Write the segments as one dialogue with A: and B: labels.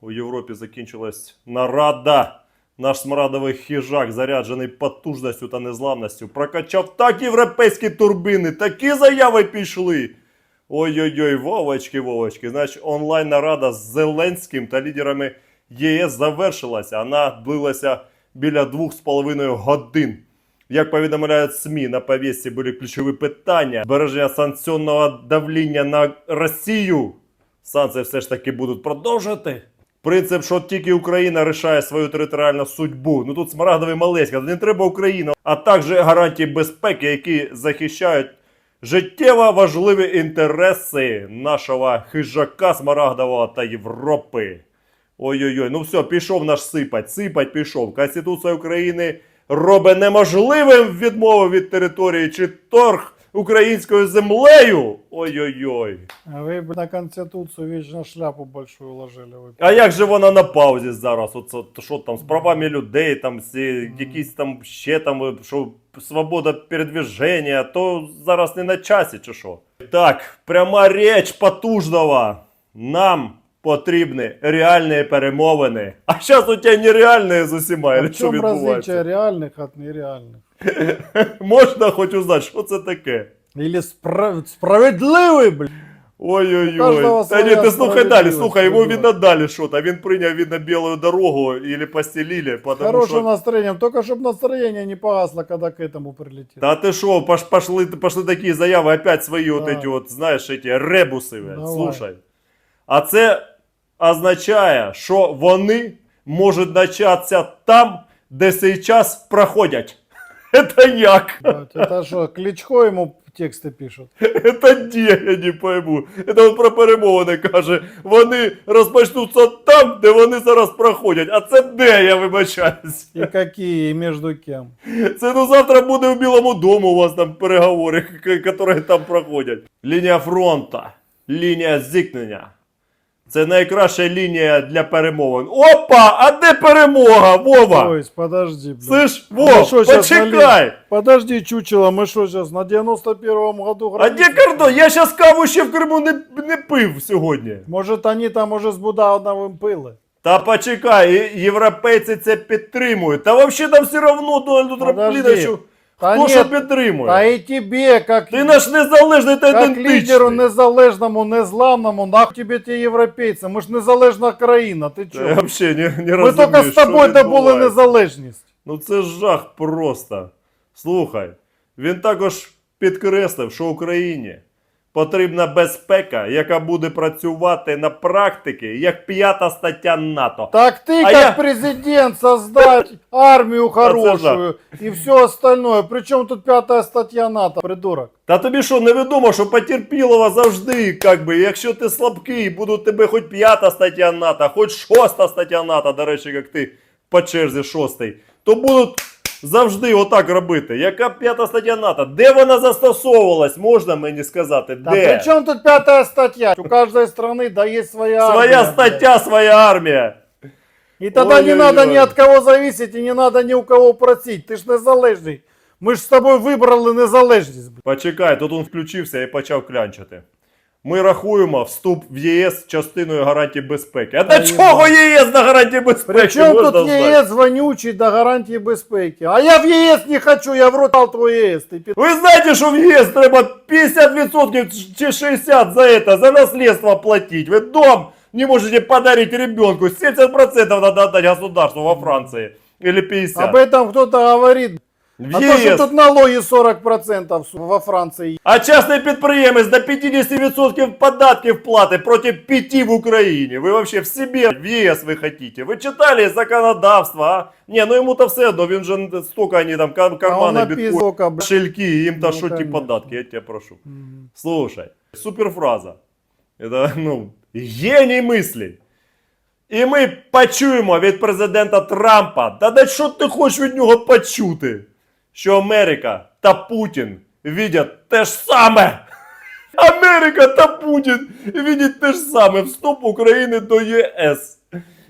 A: у Європі закінчилась нарада. Наш смарадовий хижак, заряджений потужністю та незламністю, прокачав так європейські турбини, такі заяви пішли. Ой-ой-ой, Вовочки, Вовочки. Значить, онлайн нарада з Зеленським та лідерами ЄС завершилася. Вона длилася біля двох з половиною годин. Як повідомляють СМІ, на повісті були ключові питання: збереження санкціонного давління на Росію. Санкції все ж таки будуть продовжувати. Принцип, що тільки Україна рішає свою територіальну судьбу. Ну тут смарагдовий малеська, не треба Україна, а також гарантії безпеки, які захищають життєво важливі інтереси нашого хижака Смарагдового та Європи. Ой-ой-ой, ну все, пішов наш сипать, сипать пішов. Конституція України робить неможливим відмову від території чи торг українською землею. Ой-ой-ой.
B: А вы бы на Конституцию вечно шляпу большую ложили. Вы.
A: А як же вона на паузі зараз? Оце, то що там з правами людей, там всі, якісь там ще там, що свобода передвіження, то зараз не на часі, чи що? Так, пряма річ потужного. Нам потрібні реальні перемовини. А зараз у тебе нереальні з усіма,
B: А
A: или
B: в
A: що
B: чем
A: відбувається?
B: различие реальных от нереальных?
A: Можна хоч узнати, що це таке?
B: Или спра- справедливый, блин? У
A: Ой-ой-ой.
B: кожного
A: Та ні,
B: своя
A: ти слухай далі,
B: справедливість,
A: слухай, йому
B: придурок.
A: видно далі що то Він прийняв, видно, білу дорогу или постелили, потому
B: Хорошим
A: що...
B: настроением. Только чтобы настроение не погасло, когда к этому прилетит.
A: Да ты шо, пош, пошли, пошли такие заявы, опять свои вот
B: Да.
A: эти вот, знаешь, эти ребуси, блядь,
B: Давай.
A: слушай. А це означає, що вони можуть начатися там, де сейчас проходять. Это як?
B: Блядь, Это что, Кличко ему тексты пишут?
A: Это де, я не пойму. Это он про перемовини каже. Вони розпочнуться там, де вони зараз проходять. А це де, я вибачаюсь.
B: И какие, и между кем?
A: Це ну завтра буде в Білому дому у вас там переговори, к- які там проходять. Лінія фронту, лінія зіткнення. Це найкраща лінія для перемовин. Опа! А де перемога, Вова?
B: То есть, подожди, блин.
A: Слышь,
B: Мы
A: Вов,
B: шо, щас
A: почекай!
B: налили? Подожди, чучело, мы что сейчас на 91-м году
A: А де
B: границу?
A: кордон? Я щас каву ще в Криму не, не пив сьогодні.
B: Может, они там уже с Будановым пили?
A: Та почекай, і- європейці це підтримують. Та взагалі там все одно Дональду
B: Подожди.
A: Трампліновичу
B: та
A: хто
B: ні,
A: що підтримує.
B: А і тебе, как,
A: Ти наш незалежний та
B: як
A: ідентичний.
B: лидеру незалежному, незламному, нах тебе ті європейці? Ми ж незалежна країна, ти
A: чого? Я взагалі не, не
B: Ми
A: розумію,
B: тільки з
A: що
B: тобою добули
A: відбувається.
B: незалежність.
A: Ну це жах просто. Слухай, він також підкреслив, що Україні потрібна безпека, яка буде працювати на практиці, як п'ята стаття НАТО.
B: Так ты,
A: А
B: как
A: я-
B: президент, создать армию хорошую и все остальное. Причем тут пятая статья НАТО, придурок.
A: Та тобі що, невідомо, що потерпілого завжди, як би, якщо ти слабкий, будуть тебе хоч п'ята стаття НАТО, хоч шоста стаття НАТО, до речі, як ти по черзі шостий, то будуть завжди отак робити. Яка п'ята стаття НАТО? Де вона застосовувалась, можна мені сказати?
B: Да
A: Де?
B: при чем тут пятая статья? У каждой страны да есть своя
A: Своя
B: армия,
A: стаття, своя армія.
B: И тогда не
A: Ой-ой-ой.
B: надо ни от кого зависеть и не надо ни у кого просить. Ты ж незалежний. Ми ж з тобою вибрали незалежність. блядь.
A: Почекай, тут він включився і почав клянчити. Ми рахуємо вступ в ЄС частиною гарантій безпеки. А
B: Та
A: до чого ЄС на гарантії безпеки?
B: Причем
A: можна
B: тут
A: знати?
B: ЄС вонючий до гарантії безпеки. А я в ЄС не хочу, я в рот твой ЄС. Ти пі-
A: Ви знаєте, що в ЄС треба 50% чи 60% за это, за наследство платить. Вы дом не можете подарить ребенку. 70% надо отдать государству во Франции. Или 50%.
B: Об этом кто-то говорит.
A: В
B: А то, что
A: ЄС.
B: тут налоги 40% во Франции.
A: А частний підприємець до 50% податків платить проти 5 в Україні. Ви вообще в себе в ЄС ви хотите. Ви читали законодавство, а? Не, ну йому то все одно, він же столько они там кар- кармани,
B: блядь.
A: кошельки, їм то що ті податки, я тебе прошу. Слушай, суперфраза. Это, ну, геній мислі. І ми почуємо від президента Трампа, та да що ти хочеш від нього почути? Що Америка та Путін видять те ж саме. Америка та Путін видять те ж саме вступ України до ЄС.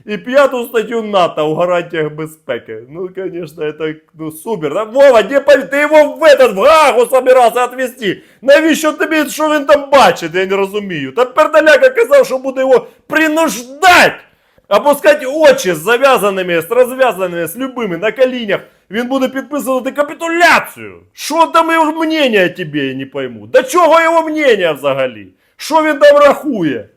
A: І п'яту статтю НАТО у гарантіях безпеки. Ну, конечно, это ну, супер. Да, Вова, де ти його в этот в Гагу собирався відвести? Навіщо тобі, що він там бачить, я не розумію. Та Пердаляка казав, що буде його принуждать опускати очі з зав'язаними, з розв'язаними, з любими на колінях Він буде підписувати капітуляцію. Що там його мнення о тебе, я не пойму. До чого його мнення взагалі? Що він там рахує?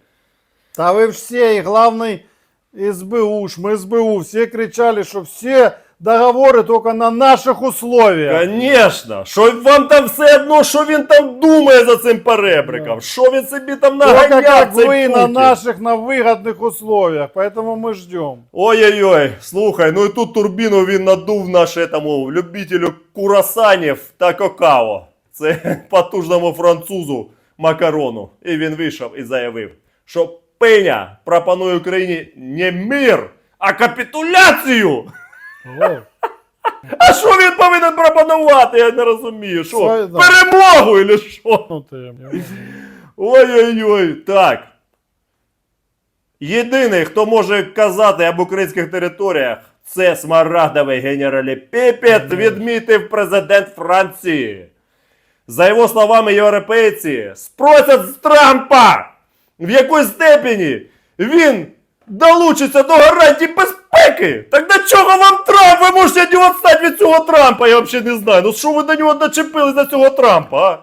B: Да вы все, и главный СБУ, мы СБУ, все кричали, что все договоры только на наших условиях.
A: Конечно, що вам там все одно, що він там думає за цим перебриком, що він собі там
B: Только
A: наганяв
B: как
A: цей
B: вы на
A: Путін.
B: наших, на выгодных условиях, поэтому мы ждем.
A: Ой-ой-ой, слухай, ну і тут турбіну він надув наш этому любителю курасанів та какао. Це потужному французу Макарону. І він вийшов і заявив, що Пеня пропонує Україні не мир, а капітуляцію. А що він повинен пропонувати? Я не розумію. Що?
B: Своє, да.
A: Перемогу или що?
B: Ну.
A: Ой-ой-ой, так. Єдиний, хто може казати об українських територіях, це смарагдовий генераліпіпет, відмітив президент Франції. За його словами, європейці спросять з Трампа, в якій степені він долучиться до гарантій безпеки Так до чого вам Трамп? Ви можете відстати від цього Трампа, я взагалі не знаю. Ну що ви до нього дочепились до цього Трампа, а?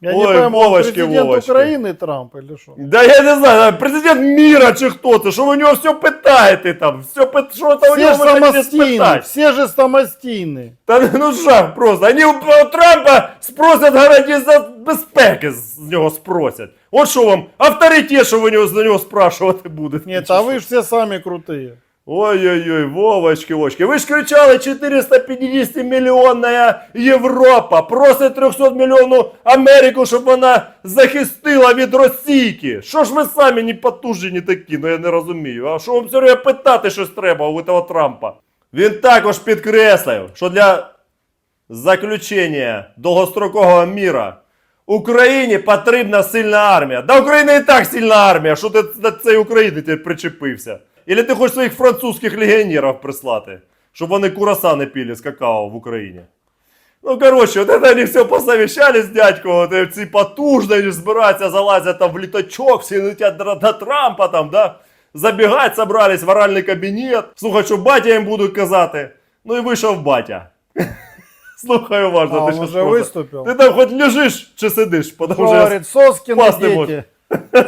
B: Я
A: Ой,
B: не пойму, он
A: Вовочки,
B: президент
A: Вовочки.
B: Украины Трамп или что?
A: Да я не знаю, президент міра чи хто це, що ви у нього все питаєте там, все пит... що там у
B: Все
A: нього
B: же
A: ви хотіте
B: самостийны,
A: спитати?
B: все же самостийны.
A: Та ну жах просто. Вони у Трампа спросять гарантії за безпеки з з нього спросять. От що вам, авторитет, що ви у нього, з нього спрашувати будете.
B: Нет,
A: чи
B: а
A: що?
B: вы же все сами крутые.
A: Ой-ой-ой, Вовочки, Вовочки. Ви ж кричали 450 мільйонна Європа, просить 300 мільйонну Америку, щоб вона захистила від Російки. Що ж ви самі не потужні такі, ну я не розумію. А що вам все время питати щось треба у того Трампа? Він також підкреслив, що для заключення довгострокового міра Україні потрібна сильна армія. Да Україна і так сильна армія. Що ти до цієї України причепився? Или ти хочеш своїх французьких легіонерів прислати, щоб вони курасани пили з какао в Україні? Ну, коротше, от это они все посовещались, дядько, от е, ці потужні вони збираються, залазять там в літачок, всі летять до, до Трампа там, да? Забігать собрались в оральний кабінет. Слухай, що батя їм будуть казати. Ну і вийшов батя. Слухай уважно,
B: А,
A: ти
B: он
A: що
B: уже
A: просто-
B: выступил.
A: Ти там хоч лежиш чи сидиш, потому що
B: Говорит, Соскины
A: спас не
B: дети.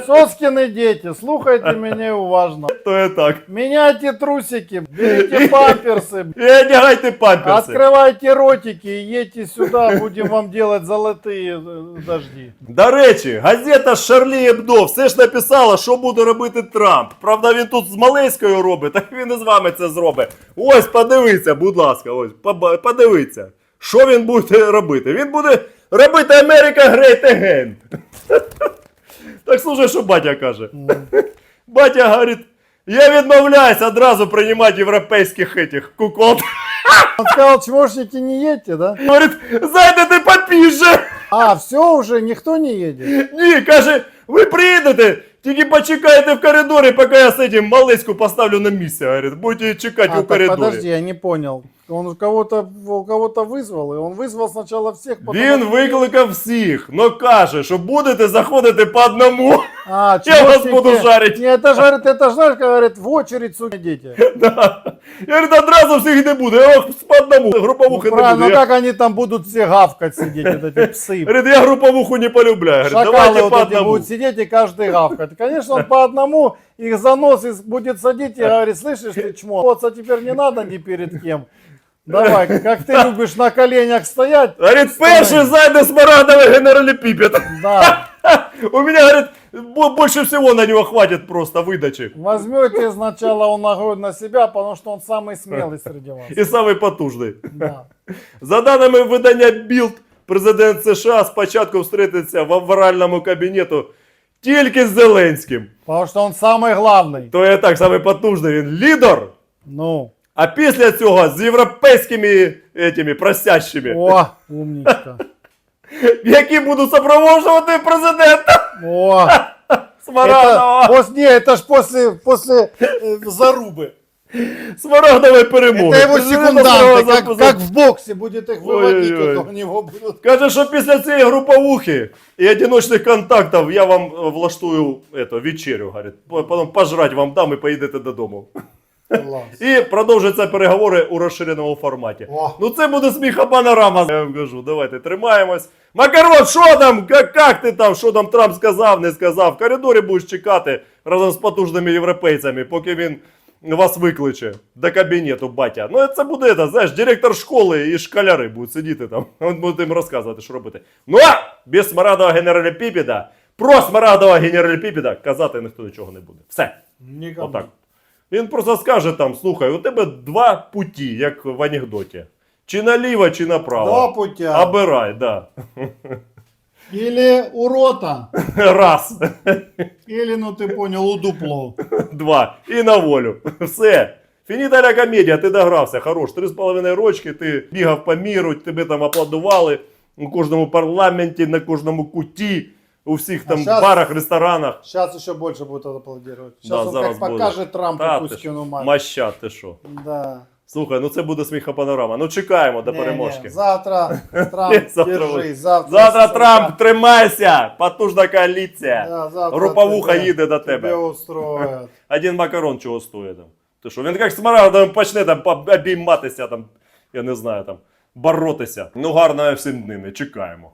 B: Соскины дети, слухайте меня уважно.
A: то є так.
B: Меняйте трусики, берите памперсы,
A: І одягайте памперси.
B: открывайте ротики и едьте сюда, будем вам делать золотые э, дожди.
A: До речі, газета Шарлі Ебдо все ж написала, що буде робити Трамп. Правда, він тут з Малейською робить, так він і з вами це зробить. Ось, подивіться, будь ласка, ось, поба- подивіться. Що він буде робити? Він буде робити Америка Great Again. Так слушай, що батя каже. Батя говорить, я відмовляюсь одразу приймати європейських этих кукол.
B: Он сказал, чмошники не едьте, да?
A: Говорить, зайдете попізже.
B: А, все уже, никто не едет.
A: Ні, каже, ви приїдете, тільки почекайте в коридорі, поки я з цим малиську поставлю на місце. Говорить, будете чекати
B: А,
A: у
B: так
A: коридорі.
B: подожди, я не понял. Он у кого-то у кого-то вызвал, и он вызвал сначала всех, потом...
A: Він викликав всіх, но каже, що будете заходити по одному.
B: А,
A: Я вас
B: чмошники-
A: буду жарить.
B: Не, это же, говорит, это же, знаешь, как говорит, в очередь, сука, дети.
A: Да. Я говорю, одразу всіх не буде, я вас по одному,
B: Ну,
A: груповухи не
B: правильно,
A: буду.
B: ну
A: Я,
B: как они там будут все гавкать сидеть, вот эти псы.
A: говорить, я груповуху не полюбляю. Говорить,
B: Шакалы
A: давайте
B: вот
A: по
B: эти
A: одному.
B: будут сидеть и каждый гавкать. Конечно, он по одному их за нос и будет садить и говорит, слышишь ты чмо, вот а теперь не надо ни перед кем. Давай, как ты любишь на коленях стоять,
A: Говорить, перший зайде смарагдовий генераліпіпет.
B: да,
A: У меня, говорит, бо- больше всего на него хватит просто выдачи.
B: возьмете сначала он ногой на себя, потому что он самый смелый среди вас.
A: І самий потужний.
B: Да.
A: За даними видання Білд, президент США спочатку встретиться в авральному кабінету тільки з Зеленським.
B: Потому что он самый главный.
A: То є так самий потужний він лідер.
B: Ну,
A: А після цього з європейськими этими просящими,
B: о, умничка.
A: які будуть супроводжувати президента
B: О,
A: Смарадова.
B: это, пос- не, это ж после, после э, зарубы.
A: Смарагдової перемоги.
B: Это его
A: Президента
B: секунданты,
A: справа
B: как,
A: за-
B: как в боксе будет их выводить,
A: Ой-ой-ой.
B: вот у него будут.
A: Каже, що після цієї груповухи і одиночних контактів я вам е, влаштую ето, вечерю, говорить. По- Потім пожрать вам дам і поїдете додому.
B: Класс.
A: І продовжаться переговори у розширеному форматі.
B: О.
A: Ну це буде сміха панорама. Я вам кажу, давайте тримаємось. Макарон, що там? Як, як ти там? Що там Трамп сказав, не сказав? В коридорі будеш чекати разом з потужними європейцями, поки він вас викличе до кабінету, батя. Ну це буде, це, знаєш, директор школи і школяри будуть сидіти там. Він буде їм розказувати, що робити. Ну а без смарадового генерала Піпіда, про смарадового генерала Піпіда казати ніхто нічого не буде. Все. Отак. Він просто скаже там: слухай, у тебе два путі, як в анекдоті. Чи наліво, чи направо.
B: Два путя.
A: Обирай, да.
B: Или у рота,
A: Раз,
B: или, ну ты понял, у дупло.
A: два. І на волю. Все. Фініта ля комедія, ти догрався, хорош. Три з половиною рочки, ти бігав по міру, тебе там аплодували у кожному парламенті, на кожному куті, у всіх там
B: щас-
A: барах, ресторанах.
B: Сейчас еще больше будет аплодировать. Сейчас
A: Да,
B: он
A: зараз
B: как
A: буде.
B: покажет Трампу
A: Та, ти
B: мать.
A: Маща, ти що?
B: Да.
A: Слухай, ну це буде сміха панорама. Ну чекаємо до
B: Не, не,
A: переможки.
B: Завтра, Трамп,
A: Завтра
B: держись.
A: буде.
B: Завтра,
A: Завтра
B: сука.
A: Трамп, тримайся! Потужна коаліція.
B: Да, завтра
A: Груповуха
B: тебе-
A: їде до
B: Тебе
A: тебе.
B: устроят.
A: Один макарон чого стоїть там. Ти що, він як смарагдом почне там по- обійматися, там, я не знаю, там, боротися. Ну гарно всім ними, чекаємо.